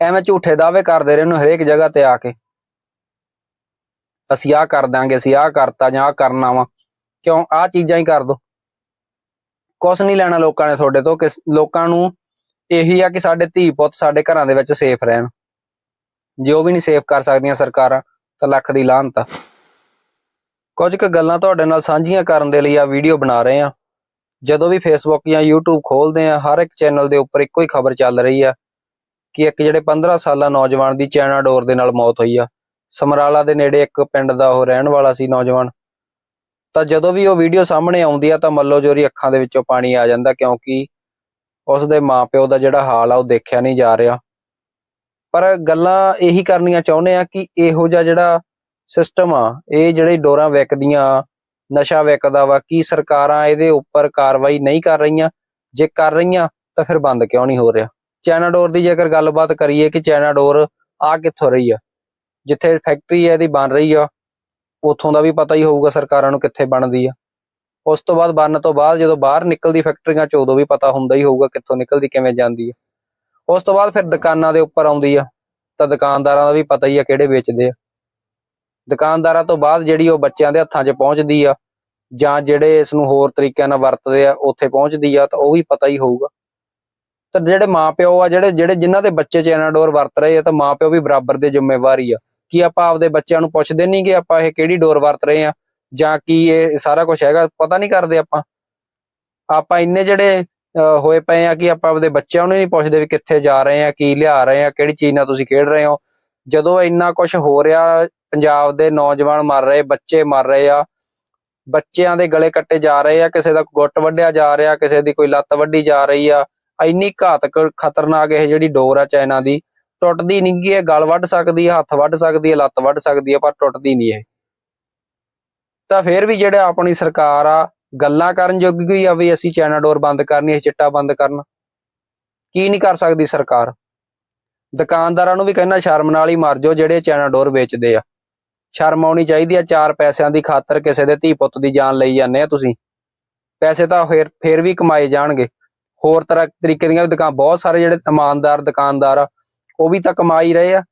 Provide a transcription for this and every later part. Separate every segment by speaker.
Speaker 1: ਐਵੇਂ ਝੂਠੇ ਦਾਅਵੇ ਕਰਦੇ ਰਹੇ ਨੂੰ ਹਰੇਕ ਜਗ੍ਹਾ ਤੇ ਆ ਕੇ। ਅਸੀਂ ਆਹ ਕਰ ਦਾਂਗੇ ਅਸੀਂ ਆਹ ਕਰਤਾ ਜਾਂ ਆਹ ਕਰਨਾ ਵਾ। ਕਿਉਂ? ਆਹ ਚੀਜ਼ਾਂ ਹੀ ਕਰ ਦੋ। ਕੁਛ ਨਹੀਂ ਲੈਣਾ ਲੋਕਾਂ ਨੇ ਤੁਹਾਡੇ ਤੋਂ ਕਿ ਲੋਕਾਂ ਨੂੰ ਇਹੀ ਆ ਕਿ ਸਾਡੇ ਧੀ ਪੁੱਤ ਸਾਡੇ ਘਰਾਂ ਦੇ ਵਿੱਚ ਸੇਫ ਰਹਿਣ। ਜੇ ਉਹ ਵੀ ਨਹੀਂ ਸੇਫ ਕਰ ਸਕਦੀਆਂ ਸਰਕਾਰਾਂ, ਤਾਂ ਲੱਖ ਦੀ ਲਾਹਨਤ ਆ। ਕੁਝ ਕੁ ਗੱਲਾਂ ਤੁਹਾਡੇ ਨਾਲ ਸਾਂਝੀਆਂ ਕਰਨ ਦੇ ਲਈ ਆ ਵੀਡੀਓ ਬਣਾ ਰਹੇ ਆ ਜਦੋਂ ਵੀ ਫੇਸਬੁੱਕ ਜਾਂ YouTube ਖੋਲਦੇ ਆ ਹਰ ਇੱਕ ਚੈਨਲ ਦੇ ਉੱਪਰ ਇੱਕੋ ਹੀ ਖਬਰ ਚੱਲ ਰਹੀ ਆ। ਕਿ ਇੱਕ ਜਿਹੜੇ 15 ਸਾਲਾਂ ਨੌਜਵਾਨ ਦੀ ਚੈਨਾ ਡੋਰ ਦੇ ਨਾਲ ਮੌਤ ਹੋਈ ਆ। ਸਮਰਾਲਾ ਦੇ ਨੇੜੇ ਇੱਕ ਪਿੰਡ ਦਾ ਉਹ ਰਹਿਣ ਵਾਲਾ ਸੀ ਨੌਜਵਾਨ। ਤਾਂ ਜਦੋਂ ਵੀ ਉਹ ਵੀਡੀਓ ਸਾਹਮਣੇ ਆਉਂਦੀ ਆ ਤਾਂ ਮੱਲੋ ਜੋਰੀ ਅੱਖਾਂ ਦੇ ਵਿੱਚੋਂ ਪਾਣੀ ਆ ਜਾਂਦਾ ਕਿਉਂਕਿ ਉਸ ਦੇ ਮਾਪਿਓ ਦਾ ਜਿਹੜਾ ਹਾਲ ਆ ਉਹ ਦੇਖਿਆ ਨਹੀਂ ਜਾ ਰਿਹਾ। ਪਰ ਗੱਲਾਂ ਇਹੀ ਕਰਨੀਆਂ ਚਾਹੁੰਦੇ ਆ ਕਿ ਇਹੋ ਜਿਹਾ ਜਿਹੜਾ ਸਿਸਟਮ ਆ, ਇਹ ਜਿਹੜੇ ਡੋਰਾਂ ਵਿਕਦੀਆਂ, ਨਸ਼ਾ ਵਿਕਦਾ ਵਾ, ਕੀ ਸਰਕਾਰਾਂ ਇਹਦੇ ਉੱਪਰ ਕਾਰਵਾਈ ਨਹੀਂ ਕਰ ਰਹੀਆਂ? ਜੇ ਕਰ ਰਹੀਆਂ ਤਾਂ ਫਿਰ ਬੰਦ ਕਿਉਂ ਨਹੀਂ ਹੋ ਰਿਹਾ? ਚਾਈਨਾ ਡੋਰ ਦੀ ਜੇਕਰ ਗੱਲਬਾਤ ਕਰੀਏ ਕਿ ਚਾਈਨਾ ਡੋਰ ਆ ਕਿੱਥੋਂ ਰਹੀ ਆ? ਜਿੱਥੇ ਫੈਕਟਰੀ ਹੈ ਇਹਦੀ ਬਣ ਰਹੀ ਆ, ਉੱਥੋਂ ਦਾ ਵੀ ਪਤਾ ਹੀ ਹੋਊਗਾ ਸਰਕਾਰਾਂ ਨੂੰ ਕਿੱਥੇ ਬਣਦੀ ਆ। ਉਸ ਤੋਂ ਬਾਅਦ ਬਣਨ ਤੋਂ ਬਾਅਦ ਜਦੋਂ ਬਾਹਰ ਨਿਕਲਦੀ ਫੈਕਟਰੀਆਂ ਚ, ਉਦੋਂ ਵੀ ਪਤਾ ਹੁੰਦਾ ਹੀ ਹੋਊਗਾ ਕਿੱਥੋਂ ਨਿਕਲਦੀ, ਕਿਵੇਂ ਜਾਂਦੀ ਆ। ਉਸ ਤੋਂ ਬਾਅਦ ਫਿਰ ਦੁਕਾਨਾਂ ਦੇ ਉੱਪਰ ਆਉਂਦੀ ਆ, ਤਾਂ ਦੁਕਾਨਦਾਰਾਂ ਦਾ ਵੀ ਪਤਾ ਹੀ ਆ ਕਿਹੜੇ ਵੇਚਦੇ ਆ। ਦੁਕਾਨਦਾਰਾਂ ਤੋਂ ਬਾਅਦ ਜਿਹੜੀ ਉਹ ਬੱਚਿਆਂ ਦੇ ਹੱਥਾਂ 'ਚ ਪਹੁੰਚਦੀ ਆ ਜਾਂ ਜਿਹੜੇ ਇਸ ਨੂੰ ਹੋਰ ਤਰੀਕਿਆਂ ਨਾਲ ਵਰਤਦੇ ਆ, ਉੱਥੇ ਪਹੁੰਚਦੀ ਆ, ਤਾਂ ਉਹ ਵੀ ਪਤਾ ਹੀ ਹੋਊਗਾ। ਤਾਂ ਜਿਹੜੇ ਮਾਪਿਓ ਆ, ਜਿਹੜੇ ਜਿਹੜੇ ਜਿਨ੍ਹਾਂ ਦੇ ਬੱਚੇ ਚਾਈਨਾ ਡੋਰ ਵਰਤ ਰਹੇ ਆ, ਤਾਂ ਮਾਪਿਓ ਵੀ ਬਰਾਬਰ ਦੇ ਜ਼ਿੰਮੇਵਾਰੀ ਆ। ਕੀ ਆਪਾਂ ਆਪਦੇ ਬੱਚਿਆਂ ਨੂੰ ਪੁੱਛਦੇ ਨਹੀਂ ਕਿ ਆਪਾਂ ਇਹ ਕਿਹੜੀ ਡੋਰ ਵਰਤ ਰਹੇ ਆ, ਜਾਂ ਕੀ ਇਹ ਸਾਰਾ ਕੁਝ ਹੈਗਾ? ਪਤਾ ਨਹੀਂ ਕਰਦੇ ਆਪਾਂ। ਆਪਾਂ ਇੰਨੇ ਜਿਹੜੇ ਹੋਏ ਪਏ ਆ ਕਿ ਆਪਾਂ ਆਪਦੇ ਬੱਚਿਆਂ ਨੂੰ ਹੀ ਨਹੀਂ ਪੁੱਛਦੇ ਵੀ ਕਿੱਥੇ ਜਾ ਰਹੇ ਆ, ਕੀ ਲਿਆ ਰਹੇ ਆ, ਕਿਹੜੀ ਚੀਜ਼ ਨਾਲ ਤੁਸੀਂ ਖੇਡ ਰਹੇ ਹੋ। ਜਦੋਂ ਇੰਨਾ ਕੁਝ ਹੋ ਰਿਹਾ, ਪੰਜਾਬ ਦੇ ਨੌਜਵਾਨ ਮਰ ਰਹੇ, ਬੱਚੇ ਮਰ ਰਹੇ ਆ, ਬੱਚਿਆਂ ਦੇ ਗਲੇ ਕੱਟੇ ਜਾ ਰਹੇ ਆ, ਕਿਸੇ ਦਾ ਗੁੱਟ ਵੱਢਿਆ ਜਾ ਰਿਹਾ, ਕਿਸੇ ਦੀ ਕੋਈ ਲੱਤ ਵੱਢੀ ਜਾ ਰਹੀ ਆ ਇੰਨੀ ਘਾਤਕ ਖਤਰਨਾਕ ਇਹ ਜਿਹੜੀ ਡੋਰ ਆ ਚਾਈਨਾ ਦੀ, ਟੁੱਟਦੀ ਨਹੀਂ ਗੀ ਇਹ, ਗਲ ਵੱਢ ਸਕਦੀ ਹੈ ਹੱਥ ਵੱਢ ਸਕਦੀ ਹੈ ਲੱਤ ਵੱਢ ਸਕਦੀ ਹੈ ਪਰ ਟੁੱਟਦੀ ਨਹੀਂ ਇਹ। ਤਾਂ ਫਿਰ ਵੀ ਜਿਹੜੇ ਆਪਣੀ ਸਰਕਾਰ ਆ, ਗੱਲਾਂ ਕਰਨ ਜੋਗੀ ਕੋਈ ਆ ਵੀ ਅਸੀਂ ਚਾਈਨਾ ਡੋਰ ਬੰਦ ਕਰਨੀ ਹੈ ਚਿੱਟਾ ਬੰਦ ਕਰਨਾ। ਕੀ ਨਹੀਂ ਕਰ ਸਕਦੀ ਸਰਕਾਰ? ਦੁਕਾਨਦਾਰਾਂ ਨੂੰ ਵੀ ਕਹਿਣਾ ਸ਼ਰਮ ਨਾਲ ਹੀ ਮਰ ਜਾਓ ਜਿਹੜੇ ਚਾਈਨਾ ਡੋਰ ਵੇਚਦੇ ਆ। ਸ਼ਰਮ ਆਉਣੀ ਚਾਹੀਦੀ ਆ, ਚਾਰ ਪੈਸਿਆਂ ਦੀ ਖਾਤਰ ਕਿਸੇ ਦੇ ਧੀ ਪੁੱਤ ਦੀ ਜਾਨ ਲਈ ਜਾਂਦੇ ਆ ਤੁਸੀਂ। ਪੈਸੇ ਤਾਂ ਫਿਰ ਫਿਰ ਵੀ ਕਮਾਏ ਜਾਣਗੇ। ਹੋਰ ਤਰ੍ਹਾਂ ਤਰੀਕੇ ਦੀਆਂ ਦੁਕਾਨ, ਬਹੁਤ ਸਾਰੇ ਜਿਹੜੇ ਇਮਾਨਦਾਰ ਦੁਕਾਨਦਾਰ ਆ, ਉਹ ਵੀ ਤਾਂ ਕਮਾ ਹੀ ਰਹੇ ਆ।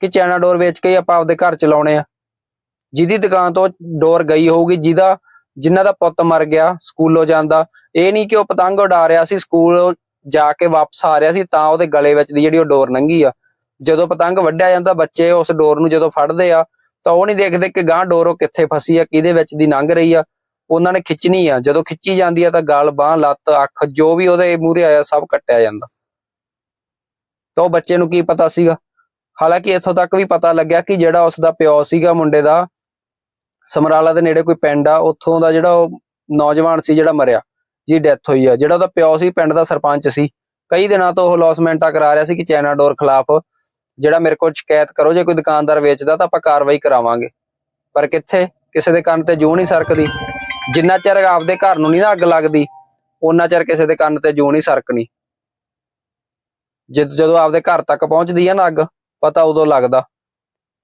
Speaker 1: ਕਿ ਚੈਨਾ ਡੋਰ ਵੇਚ ਕੇ ਆਪਾਂ ਆਪਦੇ ਘਰ ਚਲਾਉਣੇ ਆ। ਜਿਹਦੀ ਦੁਕਾਨ ਤੋਂ ਡੋਰ ਗਈ ਹੋਊਗੀ, ਜਿਹਦਾ, ਜਿਨ੍ਹਾਂ ਦਾ ਪੁੱਤ ਮਰ ਗਿਆ, ਸਕੂਲੋਂ ਜਾਂਦਾ, ਇਹ ਨਹੀਂ ਕਿ ਉਹ ਪਤੰਗ ਉਡਾ ਰਿਹਾ ਸੀ, ਸਕੂਲ ਜਾ ਕੇ ਵਾਪਸ ਆ ਰਿਹਾ ਸੀ, ਤਾਂ ਉਹਦੇ ਗਲੇ ਵਿੱਚ ਦੀ ਜਿਹੜੀ ਉਹ ਡੋਰ ਲੰਗੀ ਆ। ਜਦੋਂ ਪਤੰਗ ਵੱਢਿਆ ਜਾਂਦਾ, ਬੱਚੇ ਉਸ ਡੋਰ ਨੂੰ ਜਦੋਂ ਫੜਦੇ ਆ, ਤਾਂ ਉਹ ਨਹੀਂ ਦੇਖਦੇ ਕਿ ਗਾਂ ਡੋਰ ਉਹ ਕਿੱਥੇ ਫਸੀ ਆ, ਕਿਹਦੇ ਵਿੱਚ ਦੀ ਲੰਘ ਰਹੀ ਆ। ਉਹਨਾਂ ਨੇ ਖਿੱਚਣੀ ਆ। ਜਦੋਂ ਖਿੱਚੀ ਜਾਂਦੀ ਆ ਤਾਂ ਗਲ, ਬਾਹ, ਲੱਤ, ਅੱਖ, ਜੋ ਵੀ ਉਹਦੇ ਮੂਹਰੇ ਆਇਆ ਸਭ ਕੱਟਿਆ ਜਾਂਦਾ। ਤਾਂ ਉਹ ਬੱਚੇ ਨੂੰ ਕੀ ਪਤਾ ਸੀਗਾ? ਹਾਲਾਂਕਿ ਇੱਥੋਂ ਤੱਕ ਵੀ ਪਤਾ ਲੱਗਿਆ ਕਿ ਜਿਹੜਾ ਉਸ ਦਾ ਪਿਓ ਸੀਗਾ, ਮੁੰਡੇ ਦਾ, ਸਮਰਾਲਾ ਦੇ ਨੇੜੇ ਕੋਈ ਪਿੰਡ ਆ, ਉੱਥੋਂ ਦਾ ਜਿਹੜਾ ਉਹ ਨੌਜਵਾਨ ਸੀ ਜਿਹੜਾ ਮਰਿਆ ਜੀ ਡੈਥ ਹੋਈ ਆ। ਜਿਹੜਾ ਉਹਦਾ ਪਿਓ ਸੀ, ਪਿੰਡ ਦਾ ਸਰਪੰਚ ਸੀ। ਕਈ ਦਿਨਾਂ ਤੋਂ ਉਹ ਲੌਸਮੈਂਟਾ ਕਰਾ ਰਿਹਾ ਸੀ ਕਿ ਚੈਨਾ ਡੋਰ ਖਿਲਾਫ ਜਿਹੜਾ ਮੇਰੇ ਕੋਲ ਸ਼ਿਕਾਇਤ ਕਰੋ, ਜੇ ਕੋਈ ਦੁਕਾਨਦਾਰ ਵੇਚਦਾ ਤਾਂ ਆਪਾਂ ਕਾਰਵਾਈ ਕਰਾਵਾਂਗੇ। ਪਰ ਕਿੱਥੇ? ਕਿਸੇ ਦੇ ਕੰਨ ਤੇ ਜੂ ਨਹੀਂ ਸਰਕਦੀ। ਜਿੰਨਾ ਚਿਰ ਆਪਦੇ ਘਰ ਨੂੰ ਨਹੀਂ ਨਾ ਅੱਗ ਲੱਗਦੀ ਉਹਨਾਂ ਚਿਰ ਕਿਸੇ ਦੇ ਕੰਨ ਤੇ ਜੂ ਨਹੀਂ ਸਰਕਣੀ ਜਦ, ਜਦੋਂ ਆਪਦੇ ਘਰ ਤੱਕ ਪਹੁੰਚਦੀ ਆ ਨਾ ਅੱਗ, ਪਤਾ ਉਦੋਂ ਲੱਗਦਾ।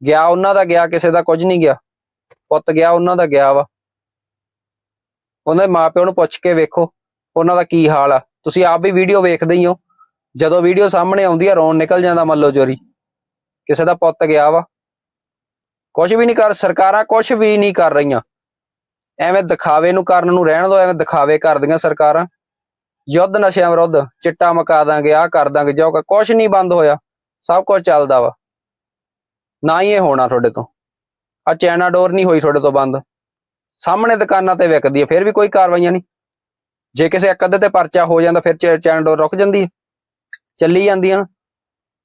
Speaker 1: ਗਿਆ ਉਹਨਾਂ ਦਾ ਗਿਆ, ਕਿਸੇ ਦਾ ਕੁਝ ਨਹੀਂ ਗਿਆ। ਪੁੱਤ ਗਿਆ, ਉਹਨਾਂ ਦਾ ਗਿਆ ਵਾ। ਉਹਨਾਂ ਦੇ ਮਾਪਿਓ ਨੂੰ ਪੁੱਛ ਕੇ ਵੇਖੋ, ਉਹਨਾਂ ਦਾ ਕੀ ਹਾਲ ਆ। ਤੁਸੀਂ ਆਪ ਵੀ ਵੀਡੀਓ ਵੇਖਦੇ ਹੀ ਹੋ। ਜਦੋਂ ਵੀਡੀਓ ਸਾਹਮਣੇ ਆਉਂਦੀ ਆ, ਰੋਣ ਨਿਕਲ ਜਾਂਦਾ ਮੱਲੋ ਚੋਰੀ ਕਿਸੇ ਦਾ ਪੁੱਤ ਗਿਆ ਵਾ। ਕੁਝ ਵੀ ਨਹੀਂ ਕਰ, ਸਰਕਾਰਾਂ ਕੁਝ ਵੀ ਨਹੀਂ ਕਰ ਰਹੀਆਂ। ਐਵੇਂ ਦਿਖਾਵੇ ਨੂੰ ਕਰਨ ਨੂੰ ਰਹਿਣ ਦੋ, ਐਵੇਂ ਦਿਖਾਵੇ ਕਰਦੀਆਂ ਸਰਕਾਰਾਂ। ਯੁੱਧ ਨਸ਼ਿਆਂ ਵਿਰੁੱਧ ਚਿੱਟਾ ਮਕਾ ਦਾਂਗੇ ਆ ਕਰ ਦਾਂਗੇ, ਜੋ ਕੁਝ ਨਹੀਂ ਬੰਦ ਹੋਇਆ, ਸਭ ਕੁਝ ਚੱਲਦਾ ਵਾ। ਨਾ ਹੀ ਇਹ ਹੋਣਾ ਤੁਹਾਡੇ ਤੋਂ। ਆ ਚਾਈਨਾ ਡੋਰ ਨਹੀਂ ਹੋਈ ਤੁਹਾਡੇ ਤੋਂ ਬੰਦ। ਸਾਹਮਣੇ ਦੁਕਾਨਾਂ ਤੇ ਵਿਕਦੀ ਹੈ, ਫਿਰ ਵੀ ਕੋਈ ਕਾਰਵਾਈਆਂ ਨਹੀਂ। ਜੇ ਕਿਸੇ ਇੱਕ ਅੱਧੇ ਤੇ ਪਰਚਾ ਹੋ ਜਾਂਦਾ, ਫਿਰ ਚੈ- ਡੋਰ ਰੁਕ ਜਾਂਦੀ ਹੈ। ਚੱਲੀ ਜਾਂਦੀਆਂ।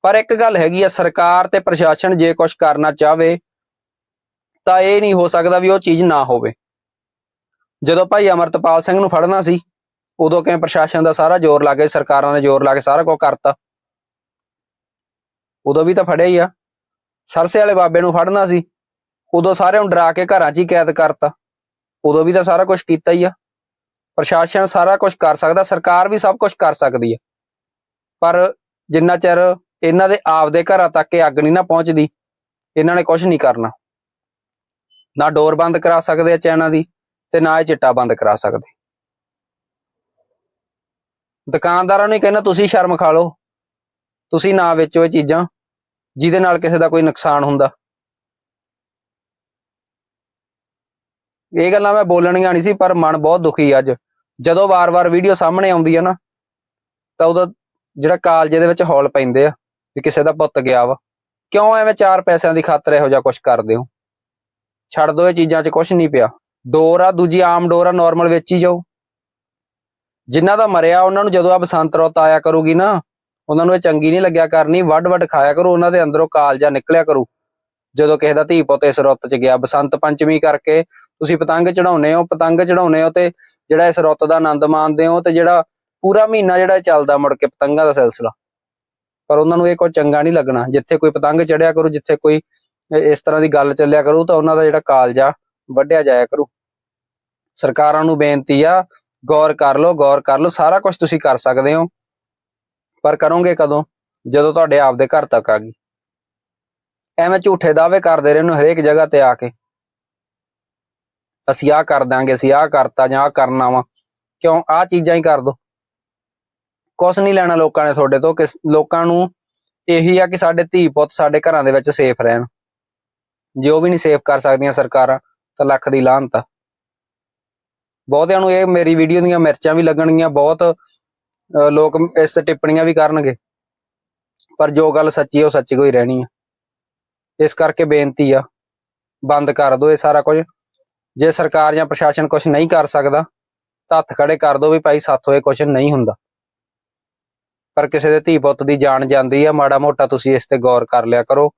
Speaker 1: ਪਰ ਇੱਕ ਗੱਲ ਹੈਗੀ ਆ, ਸਰਕਾਰ ਤੇ ਪ੍ਰਸ਼ਾਸਨ ਜੇ ਕੁਝ ਕਰਨਾ ਚਾਹਵੇ, ਤਾਂ ਇਹ ਨਹੀਂ ਹੋ ਸਕਦਾ ਵੀ ਉਹ ਚੀਜ਼ ਨਾ ਹੋਵੇ। ਜਦੋਂ ਭਾਈ ਅਮਰਤਪਾਲ ਸਿੰਘ ਨੂੰ ਫੜਨਾ ਸੀ, ਉਦੋਂ ਕਿਵੇਂ ਪ੍ਰਸ਼ਾਸਨ ਦਾ ਸਾਰਾ ਜ਼ੋਰ ਲਾ ਕੇ, ਸਰਕਾਰਾਂ ਨੇ ਜ਼ੋਰ ਲਾ ਕੇ ਸਾਰਾ ਕੁਝ ਕਰਤਾ। ਉਦੋਂ ਵੀ ਤਾਂ ਫੜਿਆ ਹੀ ਆ। ਸਰਸੇ ਵਾਲੇ ਬਾਬੇ ਨੂੰ ਫੜਨਾ ਸੀ। ਉਦੋਂ ਸਾਰਿਆਂ ਨੂੰ ਡਰਾ ਕੇ ਘਰਾਂ 'ਚ ਹੀ ਕੈਦ ਕਰਤਾ। ਉਦੋਂ ਵੀ ਤਾਂ ਸਾਰਾ ਕੁਝ ਕੀਤਾ ਹੀ ਆ। ਪ੍ਰਸ਼ਾਸਨ ਸਾਰਾ ਕੁਝ ਕਰ ਸਕਦਾ, ਸਰਕਾਰ ਵੀ ਸਭ ਕੁਝ ਕਰ ਸਕਦੀ ਆ। ਪਰ ਜਿੰਨਾ ਚਿਰ ਇਹਨਾਂ ਦੇ ਆਪਦੇ ਘਰਾਂ ਤੱਕ ਇਹ ਅੱਗ ਨਹੀਂ ਨਾ ਪਹੁੰਚਦੀ, ਇਹਨਾਂ ਨੇ ਕੁਝ ਨਹੀਂ ਕਰਨਾ। ਨਾ ਡੋਰ ਬੰਦ ਕਰਾ ਸਕਦੇ ਆ ਚਾਈਨਾ ਦੀ ਤੇ ਨਾ ਇਹ ਚਿੱਟਾ ਬੰਦ ਕਰਾ ਸਕਦੇ। ਦੁਕਾਨਦਾਰਾਂ ਨੂੰ ਕਹਿੰਦਾ, ਤੁਸੀਂ ਸ਼ਰਮ ਖਾ ਲਓ। ਤੁਸੀਂ ਨਾ ਵੇਚੋ ਇਹ ਚੀਜ਼ਾਂ, ਜਿਹਦੇ ਨਾਲ ਕਿਸੇ ਦਾ ਕੋਈ ਨੁਕਸਾਨ ਹੁੰਦਾ। ਇਹ ਗੱਲਾਂ ਮੈਂ ਬੋਲਣੀਆਂ ਨਹੀਂ ਸੀ, ਪਰ ਮਨ ਬਹੁਤ ਦੁਖੀ ਅੱਜ। ਜਦੋਂ ਵਾਰ-ਵਾਰ ਵੀਡੀਓ ਸਾਹਮਣੇ ਆਉਂਦੀ ਆ ਨਾ, ਤਾਂ ਉਹਦਾ ਜਿਹੜਾ ਕਾਲਜੇ ਦੇ ਵਿੱਚ ਹੌਲ ਪੈਂਦੇ ਆ, ਵੀ ਕਿਸੇ ਦਾ ਪੁੱਤ ਗਿਆ ਵਾ, ਕਿਉਂ ਐਵੇਂ ਚਾਰ ਪੈਸਿਆਂ ਦੀ ਖਾਤਰ ਇਹੋ ਜਿਹਾ ਕੁਝ ਕਰਦੇ ਹੋ? ਛੱਡ ਦੋ ਇਹ ਚੀਜ਼ਾਂ 'ਚ ਕੁਝ ਨਹੀਂ ਪਿਆ। ਡੋਰ ਆ, ਦੂਜੀ ਆਮ ਡੋਰ ਆ ਨਾਰਮਲ ਵੇਚੀ ਜਾਓ ਜਿਨ੍ਹਾਂ ਦਾ ਮਰਿਆ, ਉਹਨਾਂ ਨੂੰ ਜਦੋਂ ਆ ਬਸੰਤ ਰੁੱਤ ਆਇਆ ਕਰੂਗੀ ਨਾ, ਉਹਨਾਂ ਨੂੰ ਇਹ ਚੰਗੀ ਨਹੀਂ ਲੱਗਿਆ ਕਰਨੀ ਵੱਡ ਵੱਡ ਖਾਇਆ ਕਰੋ, ਉਹਨਾਂ ਦੇ ਅੰਦਰੋਂ ਕਾਲਜਾ ਨਿਕਲਿਆ ਕਰੂ। ਜਦੋਂ ਕਿਸੇ ਦਾ ਧੀ ਪੁੱਤ ਇਸ ਰੁੱਤ 'ਚ ਗਿਆ, ਬਸੰਤ ਪੰਚਮੀ ਕਰਕੇ ਤੁਸੀਂ ਪਤੰਗ ਚੜਾਉਨੇ ਹੋ, ਪਤੰਗ ਚੜਾਉਨੇ ਹੋ ਤੇ ਜਿਹੜਾ ਇਸ ਰੁੱਤ ਦਾ ਆਨੰਦ ਮਾਣਦੇ ਹੋ ਤੇ ਜਿਹੜਾ ਪੂਰਾ ਮਹੀਨਾ ਜਿਹੜਾ ਚੱਲਦਾ ਮੁੜ ਕੇ ਪਤੰਗਾਂ ਦਾ ਸਿਲਸਿਲਾ। ਪਰ ਉਹਨਾਂ ਨੂੰ ਇਹ ਕੋਈ ਚੰਗਾ ਨਹੀਂ ਲੱਗਣਾ। ਜਿੱਥੇ ਕੋਈ ਪਤੰਗ ਚੜਿਆ ਕਰੂ, ਜਿੱਥੇ ਕੋਈ ਇਸ ਤਰ੍ਹਾਂ ਦੀ ਗੱਲ ਚੱਲਿਆ ਕਰੂ, ਤਾਂ ਉਹਨਾਂ ਦਾ ਜਿਹੜਾ ਕਾਲਜਾ ਵੱਢਿਆ ਜਾਇਆ ਕਰੂ। ਸਰਕਾਰਾਂ ਨੂੰ ਬੇਨਤੀ ਆ, ਗੌਰ ਕਰ ਲਓ, ਗੌਰ ਕਰ ਲਓ, ਸਾਰਾ ਕੁਝ ਤੁਸੀਂ ਕਰ ਸਕਦੇ ਹੋ। ਪਰ ਕਰੋਗੇ ਕਦੋਂ? ਜਦੋਂ ਤੁਹਾਡੇ ਆਪ ਦੇ ਘਰ ਤੱਕ ਆ ਗਈ। ਐਵੇਂ ਝੂਠੇ ਦਾਅਵੇ ਕਰਦੇ ਰਹੇ ਨੂੰ ਹਰੇਕ ਜਗ੍ਹਾ ਤੇ ਆ ਕੇ। ਅਸੀਂ ਆਹ ਕਰ ਦਾਂਗੇ ਅਸੀਂ ਆਹ ਕਰਤਾ ਜਾਂ ਆਹ ਕਰਨਾ ਵਾ। ਕਿਉਂ? ਆਹ ਚੀਜ਼ਾਂ ਹੀ ਕਰ ਦੋ। ਕੁਛ ਨਹੀਂ ਲੈਣਾ ਲੋਕਾਂ ਨੇ ਤੁਹਾਡੇ ਤੋਂ ਕਿ ਲੋਕਾਂ ਨੂੰ ਇਹੀ ਆ ਕਿ ਸਾਡੇ ਧੀ ਪੁੱਤ ਸਾਡੇ ਘਰਾਂ ਦੇ ਵਿੱਚ ਸੇਫ ਰਹਿਣ। ਜੇ ਉਹ ਵੀ ਨਹੀਂ ਸੇਫ ਕਰ ਸਕਦੀਆਂ ਸਰਕਾਰਾਂ। ਤਾਂ ਲੱਖ ਦੀ ਲਾਹਨਤ ਆ। ਬਹੁਤਿਆਂ ਨੂੰ ਇਹ ਮੇਰੀ ਵੀਡੀਓ ਦੀਆਂ ਮਿਰਚਾਂ ਵੀ ਲੱਗਣਗੀਆਂ, ਬਹੁਤ ਲੋਕ ਇਸ ਤੇ ਟਿੱਪਣੀਆਂ ਵੀ ਕਰਨਗੇ। ਪਰ ਜੋ ਗੱਲ ਸੱਚੀ ਹੈ ਉਹ ਸੱਚੀ ਕੋਈ ਰਹਿਣੀ ਆ। ਇਸ ਕਰਕੇ ਬੇਨਤੀ ਆ, ਬੰਦ ਕਰ ਦਿਓ ਇਹ ਸਾਰਾ ਕੁਝ। ਜੇ ਸਰਕਾਰ ਜਾਂ ਪ੍ਰਸ਼ਾਸਨ ਕੁਝ ਨਹੀਂ ਕਰ ਸਕਦਾ, ਤਾਂ ਹੱਥ ਖੜੇ ਕਰ ਦਿਓ ਵੀ ਭਾਈ ਸਾਥੋਂ ਇਹ ਕੁਝ ਨਹੀਂ ਹੁੰਦਾ। ਪਰ ਕਿਸੇ ਦੇ ਧੀ ਪੁੱਤ ਦੀ ਜਾਨ ਜਾਂਦੀ ਆ, ਮਾੜਾ ਮੋਟਾ ਤੁਸੀਂ ਇਸ ਤੇ ਗੌਰ ਕਰ ਲਿਆ ਕਰੋ।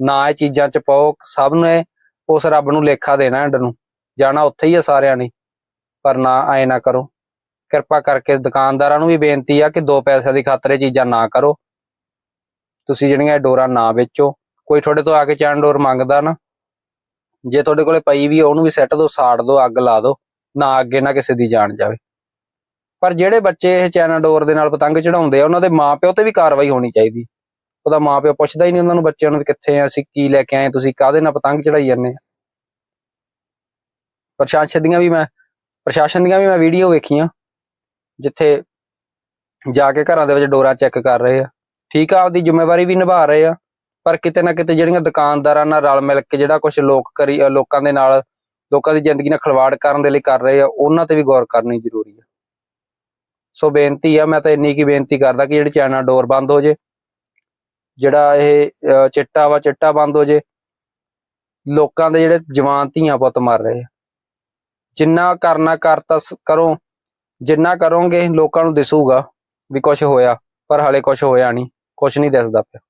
Speaker 1: ਨਾ ਇਹ ਚੀਜ਼ਾਂ ਚ ਪਾਓ, ਸਭ ਨੇ ਉਸ ਰੱਬ ਨੂੰ ਲੇਖਾ ਦੇਣਾ ਐਂਡ ਨੂੰ। ਜਾਣਾ ਉੱਥੇ ਹੀ ਆ ਸਾਰਿਆਂ ਨੇ। ਪਰ ਨਾ, ਐ ਨਾ ਕਰੋ। ਕਿਰਪਾ ਕਰਕੇ ਦੁਕਾਨਦਾਰਾਂ ਨੂੰ ਵੀ ਬੇਨਤੀ ਆ ਕਿ ਦੋ ਪੈਸਿਆਂ ਦੀ ਖਾਤਰ ਚੀਜ਼ਾਂ ਨਾ ਕਰੋ। ਤੁਸੀਂ ਜਿਹੜੀਆਂ ਇਹ ਡੋਰਾਂ ਨਾ ਵੇਚੋ। ਕੋਈ ਤੁਹਾਡੇ ਤੋਂ ਆ ਕੇ ਚੈਨ ਡੋਰ ਮੰਗਦਾ ਨਾ, ਜੇ ਤੁਹਾਡੇ ਕੋਲੇ ਪਈ ਵੀ ਉਹਨੂੰ ਵੀ ਸੈੱਟ ਦੋ, ਸਾੜ ਦੋ, ਅੱਗ ਲਾ ਦੋ, ਨਾ ਅੱਗੇ ਨਾ ਕਿਸੇ ਦੀ ਜਾਨ ਜਾਵੇ। ਪਰ ਜਿਹੜੇ ਬੱਚੇ ਇਹ ਚੈਨਾ ਡੋਰ ਦੇ ਨਾਲ ਪਤੰਗ ਚੜਾਉਂਦੇ ਆ, ਉਹਨਾਂ ਦੇ ਮਾਪਿਓ ਤੇ ਵੀ ਕਾਰਵਾਈ ਹੋਣੀ ਚਾਹੀਦੀ। ਉਹਦਾ ਮਾਪਿਓ ਪੁੱਛਦਾ ਹੀ ਨਹੀਂ ਉਹਨਾਂ ਨੂੰ ਬੱਚਿਆਂ ਨੂੰ ਵੀ ਕਿੱਥੇ ਆ, ਅਸੀਂ ਕੀ ਲੈ ਕੇ ਆਏ, ਤੁਸੀਂ ਕਾਹਦੇ ਨਾਲ ਪਤੰਗ ਚੜਾਈ ਜਾਂਦੇ ਆ? ਪ੍ਰਸ਼ਾਸਨ ਦੀਆਂ ਵੀ ਮੈਂ, ਪ੍ਰਸ਼ਾਸਨ ਦੀਆਂ ਵੀ ਮੈਂ ਵੀਡੀਓ ਵੇਖੀਆਂ, ਜਿੱਥੇ ਜਾ ਕੇ ਘਰਾਂ ਦੇ ਵਿੱਚ ਡੋਰਾ ਚੈੱਕ ਕਰ ਰਹੇ ਆ। ਠੀਕ ਆ, ਆਪਦੀ ਜ਼ਿੰਮੇਵਾਰੀ ਵੀ ਨਿਭਾ ਰਹੇ ਆ, ਪਰ ਕਿਤੇ ਨਾ ਕਿਤੇ ਜਿਹੜੀਆਂ ਦੁਕਾਨਦਾਰਾਂ ਨਾਲ ਰਲ ਮਿਲ ਕੇ ਜਿਹੜਾ ਕੁਝ ਲੋਕ ਕਰੀ ਲੋਕਾਂ ਦੇ ਨਾਲ, ਲੋਕਾਂ ਦੀ ਜ਼ਿੰਦਗੀ ਨਾਲ ਖਿਲਵਾੜ ਕਰਨ ਦੇ ਲਈ ਕਰ ਰਹੇ ਆ, ਉਹਨਾਂ ਤੇ ਵੀ ਗੌਰ ਕਰਨੀ ਜ਼ਰੂਰੀ ਆ। ਸੋ ਬੇਨਤੀ ਆ, ਮੈਂ ਤਾਂ ਇੰਨੀ ਕੀ ਬੇਨਤੀ ਕਰਦਾ ਕਿ ਜਿਹੜੀ ਚੈਨਲ ਡੋਰ ਬੰਦ ਹੋ ਜੇ ਜਿਹੜਾ ਇਹ ਚਿੱਟਾ ਵਾ, ਚਿੱਟਾ ਬੰਦ ਹੋ ਜੇ, ਲੋਕਾਂ ਦੇ ਜਿਹੜੇ ਜਵਾਨ ਧੀਆਂ ਪੁੱਤ ਮਰ ਰਹੇ ਆ। ਜਿੰਨਾ ਕਰਨਾ ਕਰਤਾ ਕਰੋ, ਜਿੰਨਾ ਕਰੋਗੇ ਲੋਕਾਂ ਨੂੰ ਦਿਸੂਗਾ ਵੀ ਕੁਝ ਹੋਇਆ, ਪਰ ਹਲੇ ਕੁਝ ਹੋਇਆ ਨਹੀਂ ਕੁਝ ਨਹੀਂ ਦਿਸਦਾ ਪਿਆ।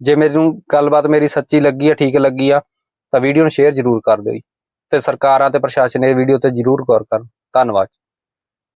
Speaker 1: ਜੇ ਮੈਨੂੰ ਗੱਲਬਾਤ ਮੇਰੀ ਸੱਚੀ ਲੱਗੀ ਆ, ਠੀਕ ਲੱਗੀ ਆ, ਤਾਂ ਵੀਡੀਓ ਨੂੰ ਸ਼ੇਅਰ ਜ਼ਰੂਰ ਕਰ ਦਿਓ ਜੀ। ਤੇ ਸਰਕਾਰਾਂ ਤੇ ਪ੍ਰਸ਼ਾਸਨ ਇਹ ਵੀਡੀਓ ਤੇ ਜ਼ਰੂਰ ਗੌਰ ਕਰਨ। ਧੰਨਵਾਦ